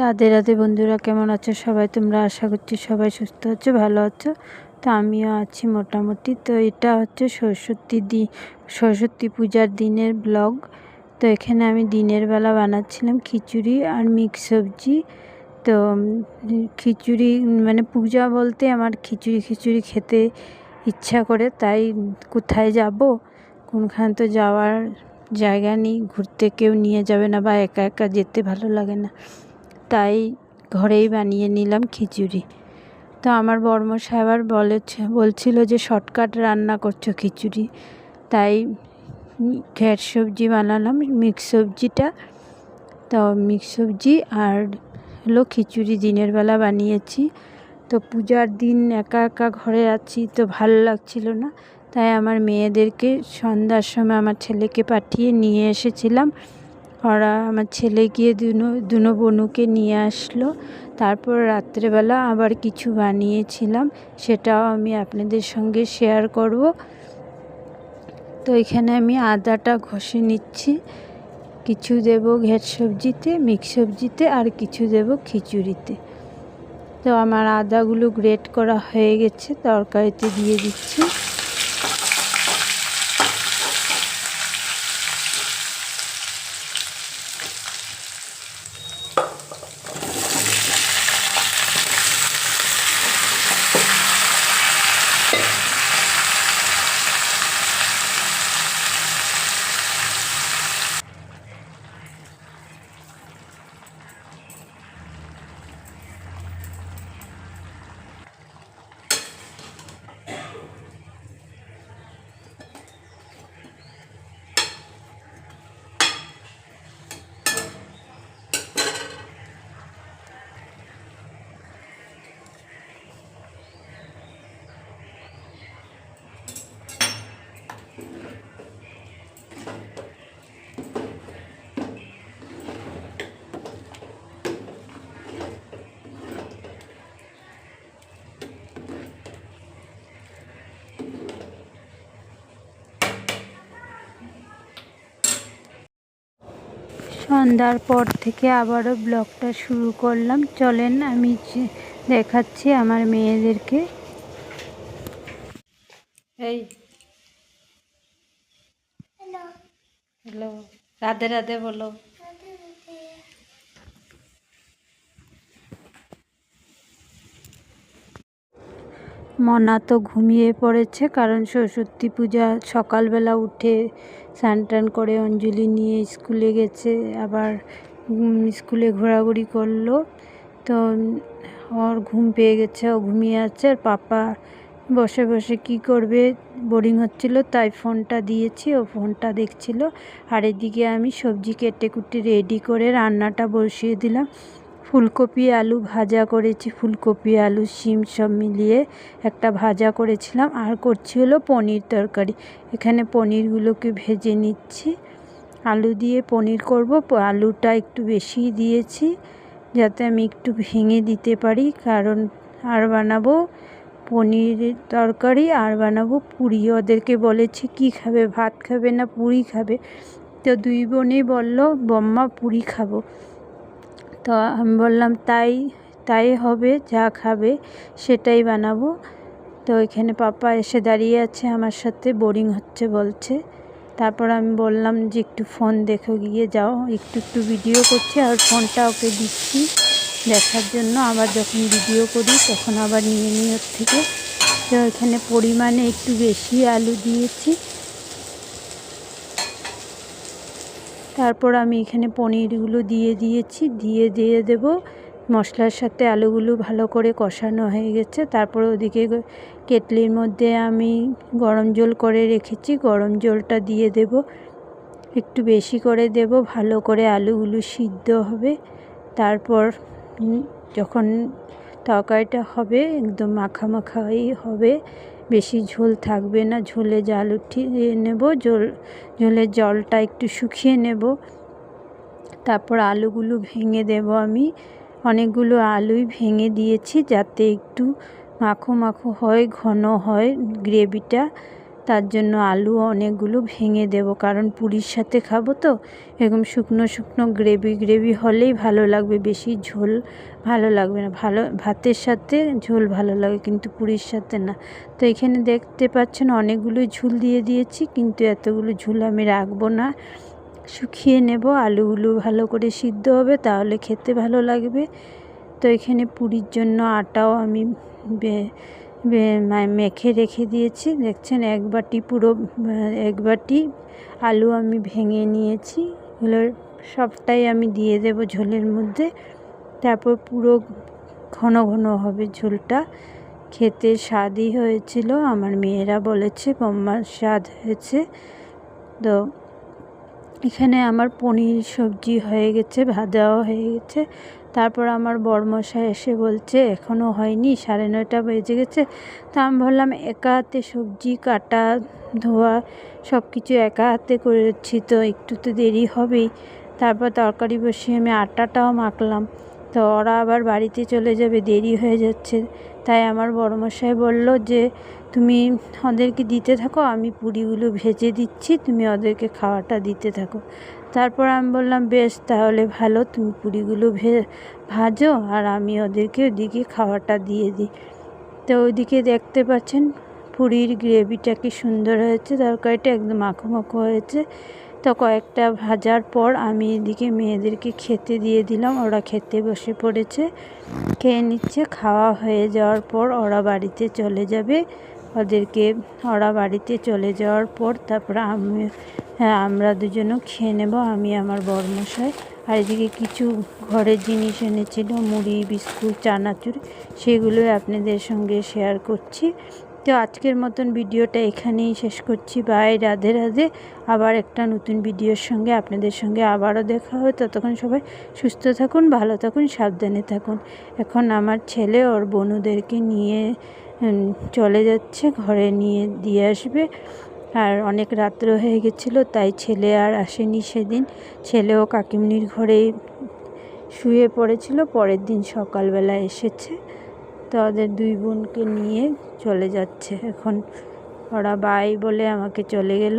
রাধে রাধে বন্ধুরা, কেমন আছো সবাই? তোমরা আশা করছি সবাই সুস্থ আছো, ভালো আছো। তো আমিও আছি মোটামুটি। তো এটা হচ্ছে সরস্বতী দি, সরস্বতী পূজার দিনের ব্লগ। তো এখানে আমি দিনের বেলা বানাচ্ছিলাম খিচুড়ি আর মিক্স সবজি। তো খিচুড়ি মানে পূজা বলতে আমার খিচুড়ি খিচুড়ি খেতে ইচ্ছা করে, তাই কোথায় যাব? কোনখানে তো যাওয়ার জায়গা নেই, ঘুরতে কেউ নিয়ে যাবে না বা একা একা যেতে ভালো লাগে না। তাই ঘরেই বানিয়ে নিলাম খিচুড়ি। তো আমার বর্মশাই আবার বলেছে, বলছিল যে শর্টকাট রান্না করছ খিচুড়ি। তাই ঘের সবজি বানালাম, মিক্স সবজিটা। তো মিক্স সবজি আর হলো খিচুড়ি দিনের বেলা বানিয়েছি। তো পূজার দিন একা একা ঘরে আছি তো ভালো লাগছিল না। তাই আমার মেয়েদেরকে সন্ধ্যার সময় আমার ছেলেকে পাঠিয়ে নিয়ে এসেছিলাম। ওরা আমার ছেলে গিয়ে দুনো দুনো বনুকে নিয়ে আসলো। তারপর রাত্রেবেলা আবার কিছু বানিয়েছিলাম, সেটাও আমি আপনাদের সঙ্গে শেয়ার করব। তো এখানে আমি আদাটা ঘষে নিচ্ছি। কিছু দেব ঘের সবজিতে, মিক্স সবজিতে, আর কিছু দেব খিচুড়িতে। তো আমার আদাগুলো গ্রেট করা হয়ে গেছে, তরকারিতে দিয়ে দিচ্ছি। সন্ধ্যার পর থেকে আবারও ব্লগটা শুরু করলাম। চলেন আমি দেখাচ্ছি আমার মেয়েদেরকে। এই। হ্যালো রাধে রাধে বলো। মনা তো ঘুমিয়ে পড়েছে, কারণ সরস্বতী পূজা সকালবেলা উঠে স্নান টান করে অঞ্জলি নিয়ে স্কুলে গেছে, আবার স্কুলে ঘোরাঘুরি করল। তো ওর ঘুম পেয়ে গেছে, ও ঘুমিয়ে আছে। আর পাপা বসে বসে কি করবে? বোরিং হচ্ছিল, তাই ফোনটা দিয়েছি, ও ফোনটা দেখছিল। আর এদিকে আমি সবজি কেটে কুটে রেডি করে রান্নাটা বসিয়ে দিলাম। ফুলকপি, আলু ভাজা করেছি। ফুলকপি, আলু, শিম সব মিলিয়ে একটা ভাজা করেছিলাম। আর করছি হলো পনির তরকারি। এখানে পনিরগুলোকে ভেজে নিচ্ছি। আলু দিয়ে পনির করব। আলুটা একটু বেশি দিয়েছি যাতে আমি একটু ভেঙে দিতে পারি। কারণ আর বানাবো পনিরের তরকারি, আর বানাবো পুরি। ওদেরকে বলেছি, কি খাবে? ভাত খাবে না পুরি খাবে? তো দুই বোনই বলল, বম্মা, পুরি খাব। তো আমি বললাম, তাই তাই হবে, যা খাবে সেটাই বানাবো। তো এখানে পাপা এসে দাঁড়িয়ে আছে, আমার সাথে বোরিং হচ্ছে বলছে। তারপর আমি বললাম যে, একটু ফোন দেখো, গিয়ে যাও। একটু একটু ভিডিও করছি আর ফোনটা ওকে দিচ্ছি দেখার জন্য। আবার যখন ভিডিও করি, তখন আবার নিয়ে ওর থেকে। তো এখানে পরিমাণে একটু বেশি আলু দিয়েছি। তারপর আমি এখানে পনিরগুলো দিয়ে দিয়েছি, দিয়ে দিয়ে দেব। মশলার সাথে আলুগুলো ভালো করে কষানো হয়ে গেছে। তারপর ওদিকে কেটলির মধ্যে আমি গরম জল করে রেখেছি। গরম জলটা দিয়ে দেব। একটু বেশি করে দেব, ভালো করে আলুগুলো সিদ্ধ হবে। তারপর যখন তরকারিটা হবে, একদম মাখা মাখাই হবে বেশি ঝোল থাকবে না। ঝোলে জাল উঠিয়ে নেব। জল, ঝোলের জলটা একটু শুকিয়ে নেব। তারপর আলুগুলো ভেঙে দেব আমি। অনেকগুলো আলুই ভেঙে দিয়েছি যাতে একটু মাখো মাখো হয়, ঘন হয় গ্রেভিটা। তার জন্য আলু অনেকগুলো ভেঙে দেব, কারণ পুরীর সাথে খাব তো। এরকম শুকনো শুকনো গ্রেভি গ্রেভি হলেই ভালো লাগবে, বেশি ঝোল ভালো লাগবে না। ভালো, ভাতের সাথে ঝোল ভালো লাগে, কিন্তু পুরীর সাথে না। তো এখানে দেখতে পাচ্ছেন অনেকগুলোই ঝুল দিয়ে দিয়েছি, কিন্তু এতগুলো ঝুল আমি রাখব না। শুকিয়ে নেব, আলুগুলো ভালো করে সিদ্ধ হবে, তাহলে খেতে ভালো লাগবে। তো এখানে পুরীর জন্য আটাও আমি মেখে রেখে দিয়েছি। দেখছেন, এক বাটি পুরো এক বাটি আলু আমি ভেঙে নিয়েছি। এগুলোর সবটাই আমি দিয়ে দেব ঝোলের মধ্যে। তারপর পুরো ঘন ঘন হবে ঝোলটা। খেতে স্বাদই হয়েছিল। আমার মেয়েরা বলেছে বম্মার স্বাদ হয়েছে। তো এখানে আমার পনির সবজি হয়ে গেছে, ভাজাও হয়ে গেছে। তারপর আমার বরমশাই এসে বলছে এখনও হয়নি, সাড়ে নয়টা বেজে গেছে। তা আমি বললাম, একা হাতে সবজি, কাটা, ধোয়া সব কিছু একা হাতে করেছি, তো একটু তো দেরি হবেই। তারপর তরকারি বসিয়ে আমি আটাটাও মাখলাম। তো ওরা আবার বাড়িতে চলে যাবে, দেরি হয়ে যাচ্ছে। তাই আমার বড়মশাই বলল যে, তুমি ওদেরকে দিতে থাকো, আমি পুরিগুলো ভেজে দিচ্ছি, তুমি ওদেরকে খাওয়াটা দিতে থাকো। তারপর আমি বললাম, বেশ, তাহলে ভালো, তুমি পুরিগুলো ভে, ভাজো আর আমি ওদেরকে ওদিকে খাওয়াটা দিয়ে দিই। তো ওইদিকে দেখতে পাচ্ছেন পুরীর গ্রেভিটা কি সুন্দর হয়েছে, তরকারিটা একদম মাখো মাখো হয়েছে। তো কয়েকটা ভাজার পর আমি এদিকে মেয়েদেরকে খেতে দিয়ে দিলাম। ওরা খেতে বসে পড়েছে। খেয়ে নিচ্ছে, খাওয়া হয়ে যাওয়ার পর ওরা বাড়িতে চলে যাবে। ওদেরকে ওরা বাড়িতে চলে যাওয়ার পর তারপর আমি হ্যাঁ আমরা দুজনও খেয়ে নেব, আমি, আমার বরমশাই। আর এদিকে কিছু ঘরের জিনিস এনেছিল, মুড়ি, বিস্কুট, চানাচুর, সেগুলোই আপনাদের সঙ্গে শেয়ার করছি। তো আজকের মতন ভিডিওটা এখানেই শেষ করছি। বাই, রাধে রাধে। আবার একটা নতুন ভিডিওর সঙ্গে আপনাদের সঙ্গে আবারও দেখা হবে। ততক্ষণ সবাই সুস্থ থাকুন, ভালো থাকুন, সাবধানে থাকুন। এখন আমার ছেলে ওর বনুদেরকে নিয়ে চলে যাচ্ছে, ঘরে নিয়ে, দিয়ে আসবে। আর অনেক রাত্র হয়ে গেছিল, তাই ছেলে আর আসেনি সেদিন। ছেলেও কাকিমনির ঘরেই শুয়ে পড়েছিল, পরের দিন সকালবেলা এসেছে। তো ওদের দুই বোনকে নিয়ে চলে যাচ্ছে। এখন ওরা বাই বলে আমাকে চলে গেল।